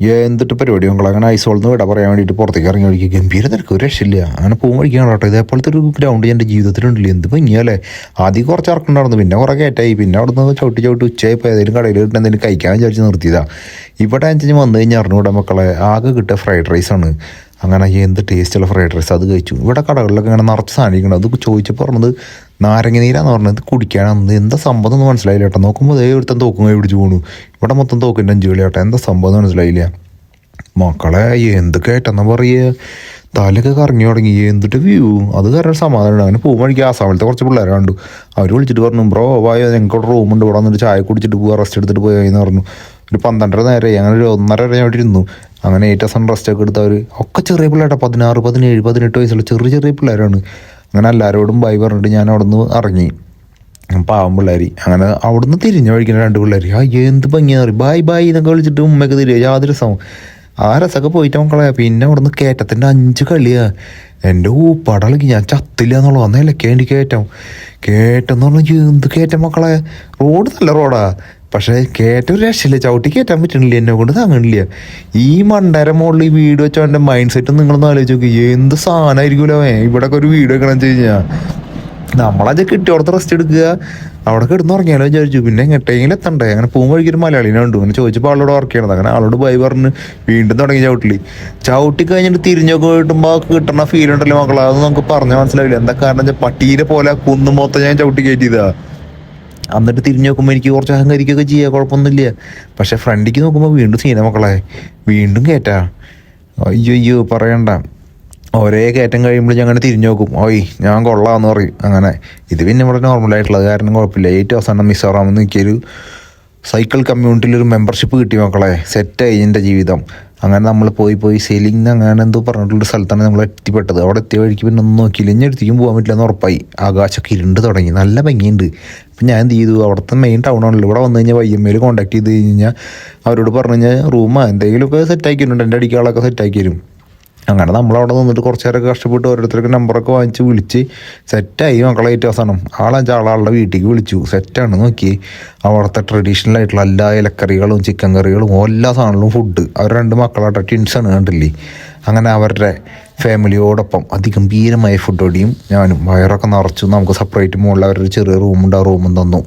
എന്തിട്ട് പരിപാടി മക്കൾ അങ്ങനെ ഐസോളിന്ന് വിട പറയാൻ വേണ്ടിയിട്ട് പുറത്തേക്ക് ഇറങ്ങി വഴിക്ക് ഗംഭീര തിരക്ക്. ഒരു രക്ഷയില്ല. അങ്ങനെ പോകും വഴിക്കാണ് കേട്ടോ. ഇതേപോലത്തെ ഒരു ഗ്രൗണ്ട് എന്റെ ജീവിതത്തിലുണ്ടല്ലോ. എന്ത് ഭംഗിയല്ലേ? ആദ്യം കുറച്ച് ഇറക്കുണ്ടായിരുന്നു പിന്നെ കുറേ കയറ്റായി. പിന്നെ അവിടെ നിന്ന് ചവിട്ടി ചവിട്ടി ഉച്ചയായപ്പോൾ ഏതെങ്കിലും കടയിൽ കിട്ടുന്ന എന്തെങ്കിലും കഴിക്കാൻ വിചാരിച്ച് നിർത്തിയതാണ് ഇവിടെ അഞ്ചഞ്ച് വന്നു കഴിഞ്ഞാൽ അറിഞ്ഞൂടെ മക്കളെ. ആകെ കിട്ടിയ ഫ്രൈഡ് റൈസാണ് അങ്ങനെ എന്ത് ടേസ്റ്റുള്ള ഫ്രൈഡ് റൈസ് അത് കഴിച്ചു. ഇവിടെ കടകളിലൊക്കെ ഇങ്ങനെ നിറച്ച് സാധനിക്കണം അത് ചോദിച്ചപ്പോൾ പറഞ്ഞത് നാരങ്ങ നീരാന്ന് പറഞ്ഞത് കുടിക്കാനാണെന്ന് എന്താ സംഭവം എന്ന് മനസ്സിലായില്ല കേട്ടോ. നോക്കുമ്പോൾ ദേ ഒരുത്തൻ തോക്കും കൈ പിടിച്ച് പോണു ഇവിടെ മൊത്തം തോക്കിന്റെ അഞ്ച് കളി എന്താ സംഭവം എന്ന് മനസ്സിലായില്ല. മക്കളെ എന്ത് കേട്ടെന്നാ പറയുക തലയൊക്കെ കറങ്ങി തുടങ്ങി. എന്തിട്ട് വ്യൂ അത് കാരണം സമാധാനം അങ്ങനെ പോകുമ്പോൾ എനിക്ക് ആസാമലത്തെ കുറച്ച് പിള്ളേരെ കണ്ടു. അവർ വിളിച്ചിട്ട് പറഞ്ഞു ബ്രോ വായ ഞങ്ങൾക്ക് റൂമുണ്ട് ഇവിടെ വന്നിട്ട് ചായ കുടിച്ചിട്ട് പോവാ റെസ്റ്റ് എടുത്തിട്ട് പോയി എന്ന് പറഞ്ഞു. ഒരു പന്ത്രണ്ടര നേരെ അങ്ങനെ ഒരു ഒന്നര വരെ അവിടെ ഇരുന്നു. അങ്ങനെ ഏറ്റ ദിവസം റെസ്റ്റ് ഒക്കെ എടുത്തവർ ഒക്കെ ചെറിയ പിള്ളേരാ പതിനാറ് പതിനേഴ് പതിനെട്ട് വയസ്സുള്ള ചെറിയ ചെറിയ പിള്ളേരാണ്. അങ്ങനെ എല്ലാവരോടും ബൈ പറഞ്ഞിട്ട് ഞാൻ അവിടെ നിന്ന് ഇറങ്ങി പാവം പിള്ളേർ അങ്ങനെ അവിടുന്ന് തിരിഞ്ഞു വഴിക്കുന്ന രണ്ട് പിള്ളേർ ആ എന്ത് ഭംഗിയാ പറയും ബായ് ബായ് എന്നൊക്കെ വിളിച്ചിട്ട് ഉമ്മയൊക്കെ തിരികെ യാതൊരു രസവും. ആ രസമൊക്കെ പോയിട്ട് മക്കളെ പിന്നെ അവിടുന്ന് കയറ്റത്തിന്റെ അഞ്ച് കളിയാണ് എന്റെ ഊപ്പാടളക്കി ഞാൻ ചത്തില്ല എന്നുള്ളത്. അന്നേലെ കേണ്ടി കയറ്റം കയറ്റം എന്ന് പറഞ്ഞാൽ എന്ത് കയറ്റം മക്കളെ? റോഡ് നല്ല റോഡാ. പക്ഷേ കേട്ട ഒരു രക്ഷയില്ല. ചവിട്ടി കയറ്റാൻ പറ്റണില്ല. എന്നെ കൊണ്ട് താങ്ങണില്ല. ഈ മണ്ടര മുകളിൽ ഈ വീട് വെച്ചോ എന്റെ മൈൻഡ് സെറ്റ് നിങ്ങളൊന്ന് ആലോചിച്ച് നോക്കി. എന്ത് സാധനമായിരിക്കുമല്ലോ ഇവിടെയൊക്കെ ഒരു വീട് വെക്കണം വെച്ച് കഴിഞ്ഞാൽ നമ്മളത് കിട്ടിയോടത്ത് റെസ്റ്റ് എടുക്കുക. അവിടെ കിടന്ന് ഉറങ്ങിയാലോ വിചാരിച്ചു. പിന്നെ എങ്ങോട്ടെങ്കിലും എത്തണ്ടേ? അങ്ങനെ പോകുമ്പോൾ വഴിക്കൊരു മലയാളിനെ ഉണ്ട് അങ്ങനെ ചോദിച്ചപ്പോൾ ആളോട് വർക്ക് ചെയ്യണത് അങ്ങനെ ആളോട് ബൈ പറഞ്ഞ് വീണ്ടും തുടങ്ങി ചവിട്ടി ചവിട്ടി കഴിഞ്ഞിട്ട് തിരിഞ്ഞൊക്കെ കിട്ടുമ്പോൾ കിട്ടണ ഫീൽ ഉണ്ടല്ലോ മക്കളെ. അത് നമുക്ക് പറഞ്ഞാൽ മനസ്സിലാവില്ല. എന്താ കാരണം വെച്ചാൽ പോലെ കുന്നു മൊത്തം ഞാൻ ചവിട്ടി കയറ്റിയതാ. എന്നിട്ട് തിരിഞ്ഞു നോക്കുമ്പോൾ എനിക്ക് കുറച്ച് അഹങ്കരിക്കുകയൊക്കെ ചെയ്യാം കുഴപ്പമൊന്നുമില്ല. പക്ഷെ ഫ്രണ്ടിക്ക് നോക്കുമ്പോൾ വീണ്ടും സീന മക്കളെ. വീണ്ടും കയറ്റാ അയ്യോ അയ്യോ പറയണ്ട. ഒരേ കയറ്റം കഴിയുമ്പോൾ ഞാൻ അങ്ങനെ തിരിഞ്ഞു നോക്കും. ഓയ് ഞാൻ കൊള്ളാമെന്ന് പറയും. അങ്ങനെ. ഇത് പിന്നെ ഇവിടെ നോർമലായിട്ടുള്ളത് കാരണം കുഴപ്പമില്ല. ഏറ്റവും അവസാനം മിസ്സോറാമെന്ന് നിൽക്കിയൊരു സൈക്കിൾ കമ്മ്യൂണിറ്റിയിൽ ഒരു മെമ്പർഷിപ്പ് കിട്ടി മക്കളെ. സെറ്റായി എന്റെ ജീവിതം. അങ്ങനെ നമ്മൾ പോയി പോയി സെയിലിംഗ് അങ്ങനെ എന്തോ പറഞ്ഞിട്ടുള്ള സ്ഥലത്താണ് നമ്മൾ എത്തിപ്പെട്ടത്. അവിടെ എത്തിയ വഴിക്ക് പിന്നെ ഒന്നും നോക്കിയില്ല. ഇനി പോകാൻ പറ്റില്ല എന്ന് ഉറപ്പായി. ആകാശമൊക്കെ ഇരുണ്ട് തുടങ്ങി. നല്ല ഭംഗിയുണ്ട്. അപ്പം ഞാൻ എന്ത് ചെയ്തു? അവിടുത്തെ മെയിൻ ടൗൺ ആണല്ലോ. ഇവിടെ വന്നു കഴിഞ്ഞാൽ വയ്യമ്മയിൽ കോൺടാക്ട് ചെയ്ത് കഴിഞ്ഞാൽ അവരോട് പറഞ്ഞു കഴിഞ്ഞാൽ റൂമാ എന്തെങ്കിലുമൊക്കെ സെറ്റ് ആക്കിയിട്ടുണ്ട്. എന്റെ അടിക്കാളൊക്കെ സെറ്റാക്കി തരും. അങ്ങനെ നമ്മളവിടെ നിന്നിട്ട് കുറച്ച് നേരമൊക്കെ കഷ്ടപ്പെട്ട് ഓരോരുത്തർക്ക് നമ്പറൊക്കെ വാങ്ങിച്ച് വിളിച്ച് സെറ്റായി മക്കളെ ഏറ്റവും അവസാനം. ആളഞ്ച് ആളാളുടെ വീട്ടിലേക്ക് വിളിച്ചു. സെറ്റാണ് നോക്കി അവിടുത്തെ ട്രഡീഷണൽ ആയിട്ടുള്ള എല്ലാ ഇലക്കറികളും ചിക്കൻ കറികളും എല്ലാ സാധനങ്ങളും ഫുഡ് അവർ രണ്ട് മക്കളായിട്ട് ടിൻസാണ് കണ്ടില്ലേ? അങ്ങനെ അവരുടെ ഫാമിലിയോടൊപ്പം അതിഗംഭീരമായ ഫുഡ് ഓടിയും ഞാനും വയറൊക്കെ നിറച്ചു നമുക്ക് സെപ്പറേറ്റ് മുകളിൽ അവരൊരു ചെറിയ റൂമുണ്ട് ആ റൂമും തന്നു.